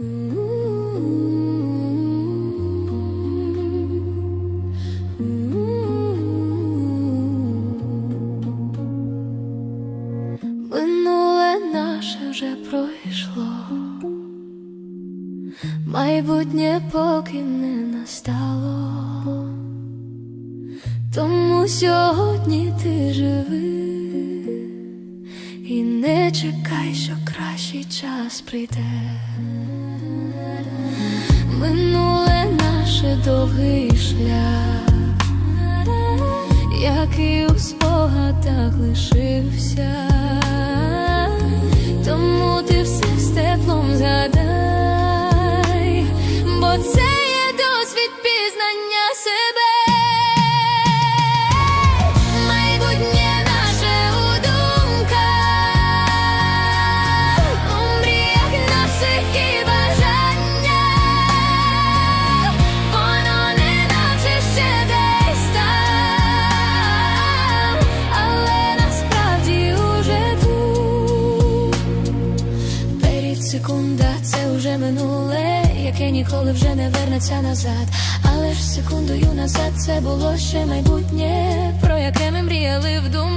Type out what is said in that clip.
Минуле наше вже пройшло, майбутнє поки не настало, тому сьогодні ти живи і чекай, що кращий час прийде. Минуле наше довгий шлях, який у спогадах лишився, тому ти все з теплом згадай, секунда це вже минуле, яке ніколи вже не вернеться назад. Але ж секундою назад це було ще майбутнє, про яке ми мріяли в думках.